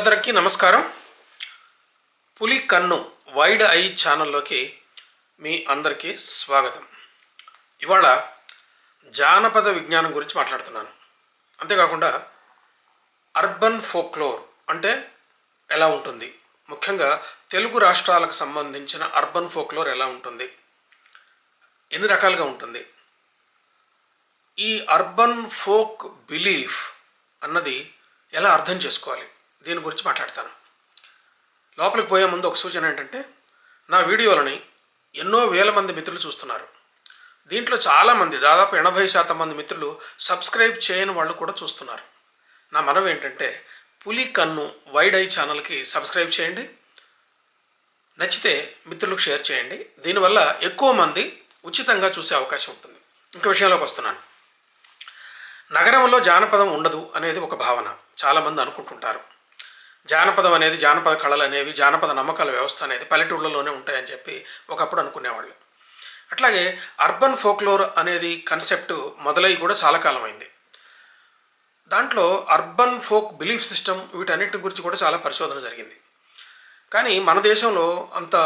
మిత్రులందరికీ నమస్కారం. పులి కన్ను వైడ్ ఐ ఛానల్లోకి మీ అందరికీ స్వాగతం. ఇవాళ జానపద విజ్ఞానం గురించి మాట్లాడుతున్నాను. అంతేకాకుండా అర్బన్ ఫోక్లోర్ అంటే ఎలా ఉంటుంది? ముఖ్యంగా తెలుగు రాష్ట్రాలకు సంబంధించిన అర్బన్ ఫోక్లోర్ ఎలా ఉంటుంది? ఎన్ని రకాలుగా ఉంటుంది? ఈ అర్బన్ ఫోక్ బిలీఫ్ అన్నది ఎలా అర్థం చేసుకోవాలి? దీని గురించి మాట్లాడతాను. లోపలికి పోయే ముందు ఒక సూచన ఏంటంటే నా వీడియోలని ఎన్నో వేల మంది మిత్రులు చూస్తున్నారు. దీంట్లో చాలామంది దాదాపు ఎనభై శాతం మంది మిత్రులు సబ్స్క్రైబ్ చేయని వాళ్ళు కూడా చూస్తున్నారు. నా మనవి ఏంటంటే పులి కన్ను వైడ్ ఐ ఛానల్కి సబ్స్క్రైబ్ చేయండి. నచ్చితే మిత్రులకు షేర్ చేయండి. దీనివల్ల ఎక్కువ మంది ఉచితంగా చూసే అవకాశం ఉంటుంది. ఇంక విషయంలోకి వస్తున్నాను. నగరంలో జానపదం ఉండదు అనేది ఒక భావన. చాలామంది అనుకుంటుంటారు. జానపదం అనేది జానపద కళలు అనేవి జానపద నమ్మకాల వ్యవస్థ అనేది పల్లెటూళ్ళలోనే ఉంటాయని చెప్పి ఒకప్పుడు అనుకునేవాళ్ళు. అట్లాగే అర్బన్ ఫోక్లోర్ అనేది కన్సెప్ట్ మొదలై కూడా చాలా కాలమైంది. దాంట్లో అర్బన్ ఫోక్ బిలీఫ్ సిస్టమ్ వీటన్నిటి గురించి కూడా చాలా పరిశోధన జరిగింది. కానీ మన దేశంలో అంత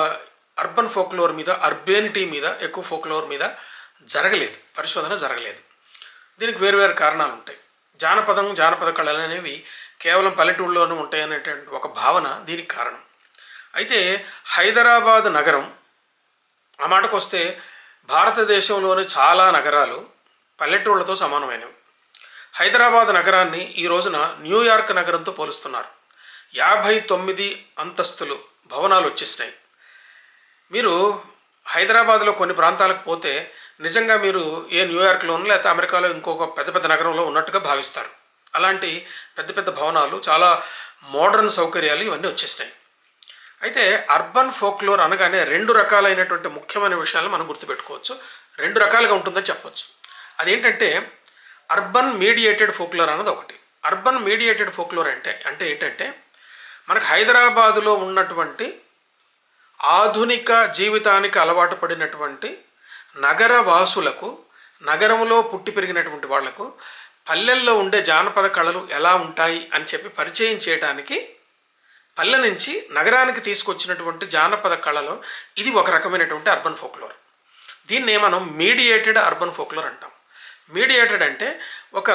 అర్బన్ ఫోక్లోర్ మీద అర్బేనిటీ మీద ఎక్కువ ఫోక్లోర్ మీద జరగలేదు. పరిశోధన జరగలేదు. దీనికి వేరు వేరు కారణాలు ఉంటాయి. జానపదం జానపద కళలు అనేవి కేవలం పల్లెటూళ్ళలోనే ఉంటాయనేటువంటి ఒక భావన దీనికి కారణం. అయితే హైదరాబాద్ నగరం ఆ మాటకు వస్తే భారతదేశంలోని చాలా నగరాలు పల్లెటూళ్ళతో సమానమైనవి. హైదరాబాద్ నగరాన్ని ఈ రోజున న్యూయార్క్ నగరంతో పోలుస్తున్నారు. యాభై తొమ్మిది అంతస్తులు భవనాలు వచ్చేసినాయి. మీరు హైదరాబాద్లో కొన్ని ప్రాంతాలకు పోతే నిజంగా మీరు ఏ న్యూయార్క్లోనూ లేకపోతే అమెరికాలో ఇంకొక పెద్ద పెద్ద నగరంలో ఉన్నట్టుగా భావిస్తారు. అలాంటి పెద్ద పెద్ద భవనాలు చాలా మోడర్న్ సౌకర్యాలు ఇవన్నీ వచ్చేసినాయి. అయితే అర్బన్ ఫోక్లోర్ అనగానే రెండు రకాలైనటువంటి ముఖ్యమైన విషయాలను మనం గుర్తుపెట్టుకోవచ్చు. రెండు రకాలుగా ఉంటుందని చెప్పొచ్చు. అదేంటంటే అర్బన్ మీడియేటెడ్ ఫోక్లోర్ అన్నది ఒకటి. అర్బన్ మీడియేటెడ్ ఫోక్లోర్ అంటే అంటే ఏంటంటే మనకు హైదరాబాదులో ఉన్నటువంటి ఆధునిక జీవితానికి అలవాటు పడినటువంటి నగర వాసులకు నగరంలో పుట్టి పెరిగినటువంటి వాళ్ళకు పల్లెల్లో ఉండే జానపద కళలు ఎలా ఉంటాయి అని చెప్పి పరిచయం చేయడానికి పల్లె నుంచి నగరానికి తీసుకొచ్చినటువంటి జానపద కళలు ఇది ఒక రకమైనటువంటి అర్బన్ ఫోక్లోర్. దీన్నే మనం మీడియేటెడ్ అర్బన్ ఫోక్లోర్ అంటాం. మీడియేటెడ్ అంటే ఒక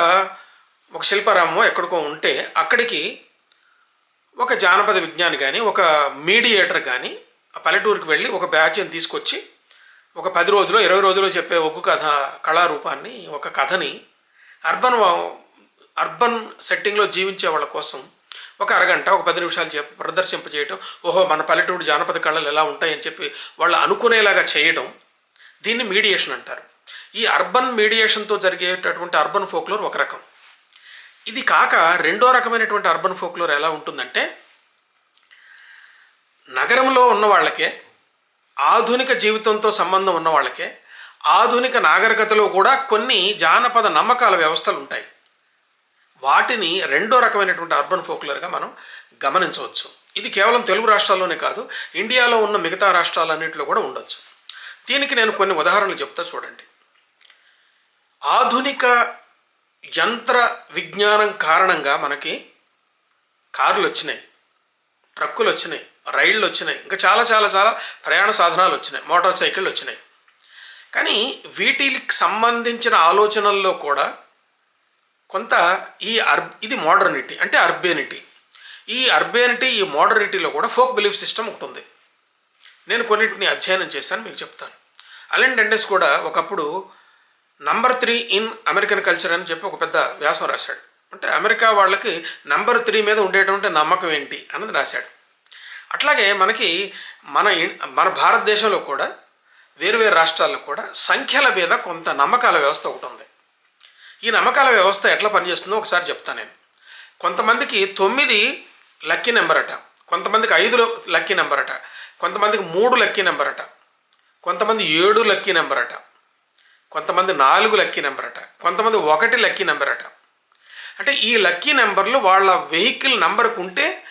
ఒక శిల్పారామం ఎక్కడికో ఉంటే అక్కడికి ఒక జానపద విజ్ఞాని కానీ ఒక మీడియేటర్ కానీ ఆ పల్లెటూరుకి వెళ్ళి ఒక బ్యాచ్ని తీసుకొచ్చి ఒక పది రోజులు ఇరవై రోజులు చెప్పే ఒక కథ కళారూపాన్ని ఒక కథని అర్బన్ అర్బన్ సెట్టింగ్లో జీవించే వాళ్ళ కోసం ఒక అరగంట ఒక పది నిమిషాలు చెప్పి ప్రదర్శింపజేయటం ఓహో మన పల్లెటూరు జానపద కళలు ఎలా ఉంటాయని చెప్పి వాళ్ళు అనుకునేలాగా చేయడం దీన్ని మీడియేషన్ అంటారు. ఈ అర్బన్ మీడియేషన్తో జరిగేటటువంటి అర్బన్ ఫోక్లోర్ ఒక రకం. ఇది కాక రెండో రకమైనటువంటి అర్బన్ ఫోక్లోర్ ఎలా ఉంటుందంటే నగరంలో ఉన్న వాళ్ళకే ఆధునిక జీవితంతో సంబంధం ఉన్న వాళ్ళకే ఆధునిక నాగరికతలో కూడా కొన్ని జానపద నమ్మకాల వ్యవస్థలు ఉంటాయి. వాటిని రెండో రకమైనటువంటి అర్బన్ ఫోక్లర్గా మనం గమనించవచ్చు. ఇది కేవలం తెలుగు రాష్ట్రాల్లోనే కాదు ఇండియాలో ఉన్న మిగతా రాష్ట్రాలన్నింటిలో కూడా ఉండొచ్చు. దీనికి నేను కొన్ని ఉదాహరణలు చెప్తా చూడండి. ఆధునిక యంత్ర విజ్ఞానం కారణంగా మనకి కార్లు వచ్చినాయి ట్రక్కులు వచ్చినాయి రైళ్ళు వచ్చినాయి ఇంకా చాలా చాలా చాలా ప్రయాణ సాధనాలు వచ్చినాయి మోటార్ సైకిళ్ళు వచ్చినాయి. కానీ వీటికి సంబంధించిన ఆలోచనల్లో కూడా కొంత ఈ అర్ ఇది మోడర్నిటీ అంటే అర్బేనిటీ ఈ అర్బేనిటీ ఈ మోడర్నిటీలో కూడా ఫోక్ బిలీఫ్ సిస్టమ్ ఒకటి ఉంది. నేను కొన్నిటిని అధ్యయనం చేశాను మీకు చెప్తాను. అలెన్ డెండెస్ కూడా ఒకప్పుడు number three in American culture అని చెప్పి ఒక పెద్ద వ్యాసం రాశాడు. అంటే అమెరికా వాళ్ళకి నంబర్ త్రీ మీద ఉండేటువంటి నమ్మకం ఏంటి అన్నది రాశాడు. అట్లాగే మనకి మన ఇన్- మన భారతదేశంలో కూడా వేరువేరు రాష్ట్రాల్లో కూడా సంఖ్యల మీద కొంత నమ్మకాల వ్యవస్థ ఒకటి ఉంది. ఈ నమ్మకాల వ్యవస్థ ఎట్లా పనిచేస్తుందో ఒకసారి చెప్తాను నేను. కొంతమందికి తొమ్మిది లక్కీ నెంబర్ అట కొంతమందికి ఐదు లక్కీ నెంబర్ అట కొంతమందికి మూడు లక్కీ నెంబర్ అట కొంతమంది ఏడు లక్కీ నెంబర్ అట కొంతమంది నాలుగు లక్కీ నెంబర్ అట కొంతమంది ఒకటి లక్కీ నెంబర్ అట. అంటే ఈ లక్కీ నెంబర్లు వాళ్ళ వెహికల్ నెంబర్కు ఉంటే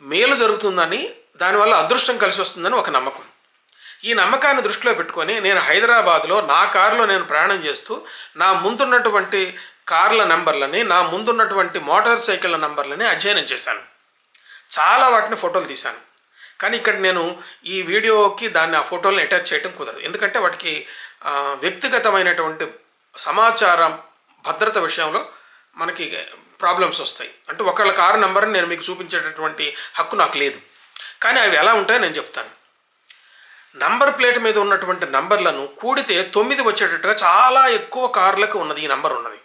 మేలు జరుగుతుందని దానివల్ల అదృష్టం కలిసి వస్తుందని ఒక నమ్మకం. ఈ నమ్మకాన్ని దృష్టిలో పెట్టుకొని నేను హైదరాబాద్లో నా కారులో నేను ప్రయాణం చేస్తూ నా ముందున్నటువంటి కార్ల నంబర్లని నా ముందున్నటువంటి మోటార్ సైకిళ్ళ నంబర్లని అధ్యయనం చేశాను. చాలా వాటిని ఫోటోలు తీశాను. కానీ ఇక్కడ నేను ఈ వీడియోకి దాన్ని ఆ ఫోటోలను అటాచ్ చేయడం కుదరదు. ఎందుకంటే వాటికి వ్యక్తిగతమైనటువంటి సమాచారం భద్రత విషయంలో మనకి ప్రాబ్లమ్స్ వస్తాయి. అంటే ఒకళ్ళ కారు నెంబర్ని నేను మీకు చూపించేటటువంటి హక్కు నాకు లేదు. కానీ అవి ఎలా ఉంటాయో నేను చెప్తాను. నంబర్ ప్లేట్ మీద ఉన్నటువంటి నంబర్లను కూడితే తొమ్మిది వచ్చేటట్టుగా చాలా ఎక్కువ కార్లకు ఉన్నది ఈ నంబర్ ఉన్నది.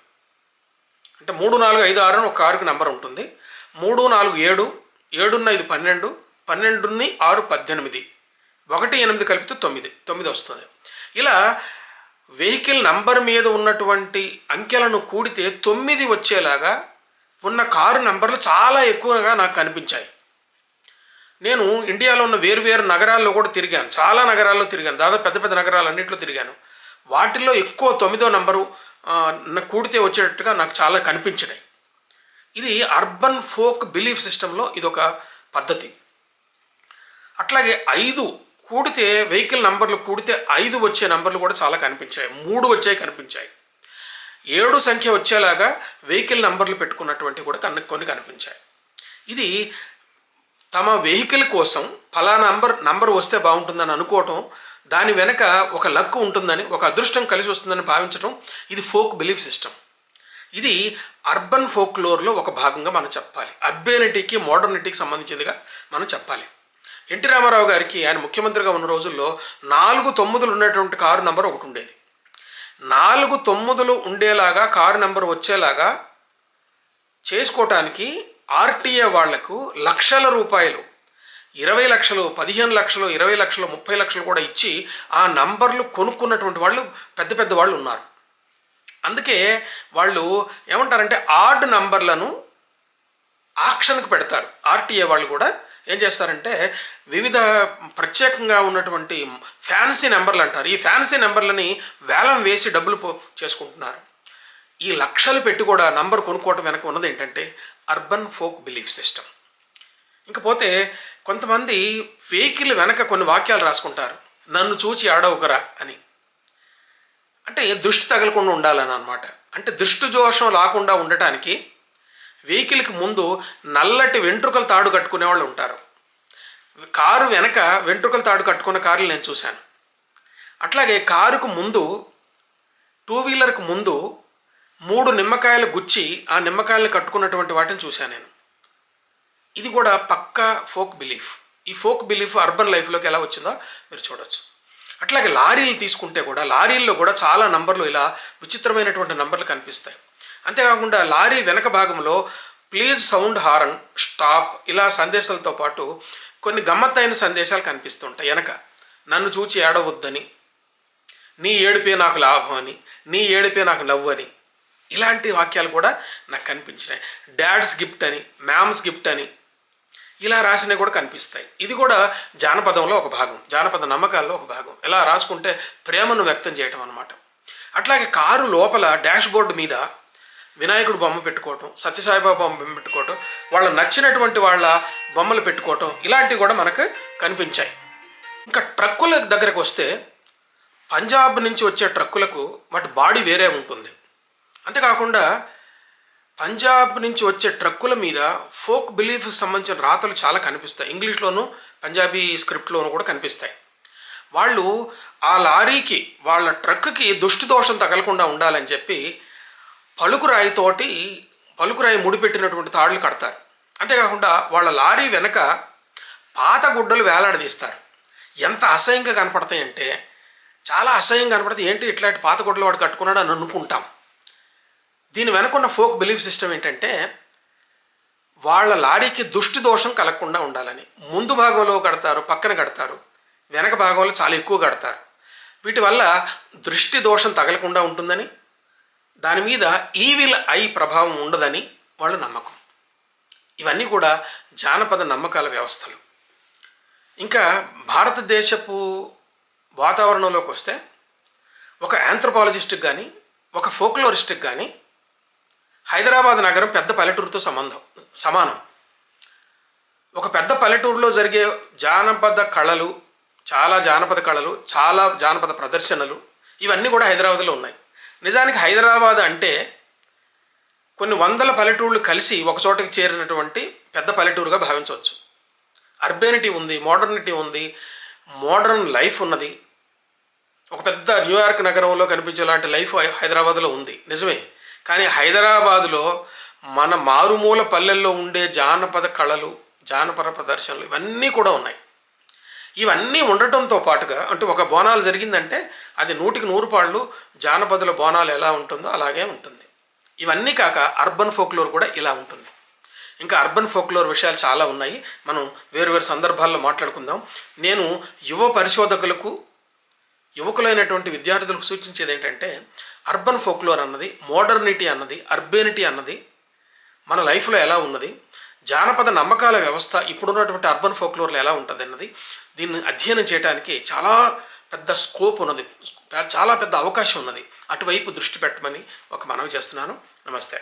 అంటే మూడు నాలుగు ఐదు ఆరు అని ఒక కారుకి నంబర్ ఉంటుంది. మూడు నాలుగు ఏడు ఏడున్న ఐదు పన్నెండు పన్నెండుని ఆరు పద్దెనిమిది. ఒకటి ఎనిమిది కలిపితే తొమ్మిది తొమ్మిది వస్తుంది. ఇలా వెహికల్ నంబర్ మీద ఉన్నటువంటి అంకెలను కూడితే తొమ్మిది వచ్చేలాగా ఉన్న కారు నంబర్లు చాలా ఎక్కువగా నాకు కనిపించాయి. నేను ఇండియాలో ఉన్న వేరు వేరు నగరాల్లో కూడా తిరిగాను. చాలా నగరాల్లో తిరిగాను. దాదాపు పెద్ద పెద్ద నగరాలన్నింటిలో తిరిగాను. వాటిల్లో ఎక్కువ తొమ్మిదో నంబరు కూడితే వచ్చేటట్టుగా నాకు చాలా కనిపించినాయి. ఇది అర్బన్ ఫోక్ బిలీఫ్ సిస్టంలో ఇదొక పద్ధతి. అట్లాగే ఐదు కూడితే వెహికల్ నంబర్లు కూడితే ఐదు వచ్చే నంబర్లు కూడా చాలా కనిపించాయి. మూడు వచ్చాయి కనిపించాయి. ఏడు సంఖ్య వచ్చేలాగా వెహికల్ నంబర్లు పెట్టుకున్నటువంటి కూడా కన్ను కొన్ని కనిపించాయి. ఇది తమ వెహికల్ కోసం ఫలానా నంబర్ నంబర్ వస్తే బాగుంటుందని అనుకోవటం దాని వెనక ఒక లక్ ఉంటుందని ఒక అదృష్టం కలిసి వస్తుందని భావించడం ఇది ఫోక్ బిలీఫ్ సిస్టమ్. ఇది అర్బన్ ఫోక్లోర్లో ఒక భాగంగా మనం చెప్పాలి. అర్బేనిటీకి మోడర్నిటీకి సంబంధించిందిగా మనం చెప్పాలి. ఎన్టీ రామారావు గారికి ఆయన ముఖ్యమంత్రిగా ఉన్న రోజుల్లో నాలుగు తొమ్మిదిలు ఉన్నటువంటి కారు నంబర్ ఒకటి ఉండేది. నాలుగు తొమ్మిదిలు ఉండేలాగా కారు నెంబర్ వచ్చేలాగా చేసుకోవటానికి ఆర్టీఏ వాళ్ళకు లక్షల రూపాయలు ఇరవై లక్షలు పదిహేను లక్షలు ఇరవై లక్షలు ముప్పై లక్షలు కూడా ఇచ్చి ఆ నంబర్లు కొనుక్కున్నటువంటి వాళ్ళు పెద్ద పెద్ద వాళ్ళు ఉన్నారు. అందుకే వాళ్ళు ఏమంటారంటే ఆడ్ నంబర్లను ఆక్షన్కి పెడతారు. ఆర్టీఏ వాళ్ళు కూడా ఏం చేస్తారంటే వివిధ ప్రత్యేకంగా ఉన్నటువంటి ఫ్యాన్సీ నెంబర్లు అంటారు. ఈ ఫ్యాన్సీ నెంబర్లని వేలం వేసి డబ్బులు పో చేసుకుంటున్నారు. ఈ లక్షలు పెట్టి కూడా నంబర్ కొనుక్కోవటం వెనక ఉన్నది ఏంటంటే అర్బన్ ఫోక్ బిలీఫ్ సిస్టమ్. ఇంకపోతే కొంతమంది వెహికల్ వెనక కొన్ని వాక్యాలు రాసుకుంటారు. నన్ను చూచి ఆడవుకరా అని. అంటే దృష్టి తగలకుండా ఉండాలని అనమాట అంటే దృష్టి దోషం రాకుండా ఉండటానికి వెహికల్కి ముందు నల్లటి వెంట్రుకల తాడు కట్టుకునే వాళ్ళు ఉంటారు. కారు వెనక వెంట్రుకల తాడు కట్టుకున్న కార్లు నేను చూశాను. అట్లాగే కారుకు ముందు టూ వీలర్కు ముందు మూడు నిమ్మకాయలు గుచ్చి ఆ నిమ్మకాయలను కట్టుకున్నటువంటి వాటిని చూశాను నేను. ఇది కూడా పక్కా ఫోక్ బిలీఫ్. ఈ ఫోక్ బిలీఫ్ అర్బన్ లైఫ్లోకి ఎలా వచ్చిందో మీరు చూడవచ్చు అట్లాగే లారీలు తీసుకుంటే కూడా లారీల్లో కూడా చాలా నంబర్లు ఇలా విచిత్రమైనటువంటి నంబర్లు కనిపిస్తాయి. అంతేకాకుండా లారీ వెనక భాగంలో ప్లీజ్ సౌండ్ హారన్ స్టాప్ ఇలా సందేశాలతో పాటు కొన్ని గమ్మత్తైన సందేశాలు కనిపిస్తుంటాయి వెనక. నన్ను చూచి ఏడవద్దని నీ ఏడిపే నాకు లాభం అని నీ ఏడిపే నాకు నవ్వు అని ఇలాంటి వాక్యాలు కూడా నాకు కనిపించినాయి. డాడ్స్ గిఫ్ట్ అని మ్యామ్స్ గిఫ్ట్ అని ఇలా రాసినవి కూడా కనిపిస్తాయి. ఇది కూడా జానపదంలో ఒక భాగం జానపద నమ్మకాల్లో ఒక భాగం. ఇలా రాసుకుంటే ప్రేమను వ్యక్తం చేయటం అనమాట అట్లాగే కారు లోపల డాష్బోర్డు మీద వినాయకుడు బొమ్మ పెట్టుకోవటం సత్యసాయిబాబా బొమ్మ పెట్టుకోవటం వాళ్ళ నచ్చినటువంటి వాళ్ళ బొమ్మలు పెట్టుకోవటం ఇలాంటివి కూడా మనకు కనిపించాయి. ఇంకా ట్రక్కుల దగ్గరకు వస్తే పంజాబ్ నుంచి వచ్చే ట్రక్కులకు వాటి బాడీ వేరే ఉంటుంది. అంతేకాకుండా పంజాబ్ నుంచి వచ్చే ట్రక్కుల మీద ఫోక్ బిలీఫ్ సంబంధించిన రాతలు చాలా కనిపిస్తాయి. ఇంగ్లీష్లోను పంజాబీ స్క్రిప్ట్లోనూ కూడా కనిపిస్తాయి. వాళ్ళు ఆ లారీకి వాళ్ళ ట్రక్కి దుష్టి దోషం తగలకుండా ఉండాలని చెప్పి పలుకురాయితోటి పలుకురాయి ముడిపెట్టినటువంటి తాళ్ళు కడతారు. అంతేకాకుండా వాళ్ళ లారీ వెనక పాత గుడ్డలు వేలాడదీస్తారు. ఎంత అసహ్యంగా కనపడతాయంటే చాలా అసహ్యంగా కనపడతాయి. ఏంటి ఇట్లాంటి పాత గుడ్డలు వాడు కట్టుకున్నాడు అని అనుకుంటాం. దీని వెనకున్న ఫోక్ బిలీఫ్ సిస్టమ్ ఏంటంటే వాళ్ళ లారీకి దుష్టి దోషం కలగకుండా ఉండాలని. ముందు భాగంలో కడతారు పక్కన కడతారు. వెనక భాగంలో చాలా ఎక్కువ కడతారు. వీటి వల్ల దృష్టి దోషం తగలకుండా ఉంటుందని దాని మీద ఈవిల్ ఐ ప్రభావం ఉండదని వాళ్ళ నమ్మకం. ఇవన్నీ కూడా జానపద నమ్మకాల వ్యవస్థలు. ఇంకా భారతదేశపు వాతావరణంలోకి వస్తే ఒక యాంథ్రపాలజిస్ట్కి కానీ ఒక ఫోక్లోరిస్ట్కి కానీ హైదరాబాద్ నగరం పెద్ద పల్లెటూరుతో సంబంధం సమానం. ఒక పెద్ద పల్లెటూరులో జరిగే జానపద కళలు చాలా జానపద కళలు చాలా జానపద ప్రదర్శనలు ఇవన్నీ కూడా హైదరాబాద్లో ఉన్నాయి. నిజానికి హైదరాబాద్ అంటే కొన్ని వందల పల్లెటూళ్ళు కలిసి ఒక చోటకి చేరినటువంటి పెద్ద పల్లెటూరుగా భావించవచ్చు. అర్బేనిటీ ఉంది మోడర్నిటీ ఉంది మోడర్న్ లైఫ్ ఉన్నది. ఒక పెద్ద న్యూయార్క్ నగరంలో కనిపించే లాంటి లైఫ్ హైదరాబాద్లో ఉంది. నిజమే? కానీ హైదరాబాదులో మన మారుమూల పల్లెల్లో ఉండే జానపద కళలు జానపద ప్రదర్శనలు ఇవన్నీ కూడా ఉన్నాయి. ఇవన్నీ ఉండటంతో పాటుగా అంటే ఒక బోనాలు జరిగిందంటే అది నూటికి నూరు పాళ్ళు జానపదుల బోనాలు ఎలా ఉంటుందో అలాగే ఉంటుంది. ఇవన్నీ కాక అర్బన్ ఫోక్లోర్ కూడా ఇలా ఉంటుంది. ఇంకా అర్బన్ ఫోక్లోర్ విషయాలు చాలా ఉన్నాయి. మనం వేరు వేరు సందర్భాల్లో మాట్లాడుకుందాం. నేను యువ పరిశోధకులకు యువకులైనటువంటి విద్యార్థులకు సూచించేది ఏంటంటే అర్బన్ ఫోక్లోర్ అన్నది మోడర్నిటీ అన్నది అర్బేనిటీ అన్నది మన లైఫ్లో ఎలా ఉన్నది జానపద నమ్మకాల వ్యవస్థ ఇప్పుడున్నటువంటి అర్బన్ ఫోక్లోర్లో ఎలా ఉంటుంది అన్నది దీన్ని అధ్యయనం చేయడానికి చాలా పెద్ద స్కోప్ ఉన్నది చాలా పెద్ద అవకాశం ఉన్నది. అటువైపు దృష్టి పెట్టమని ఒక మనవి చేస్తున్నాను. నమస్తే.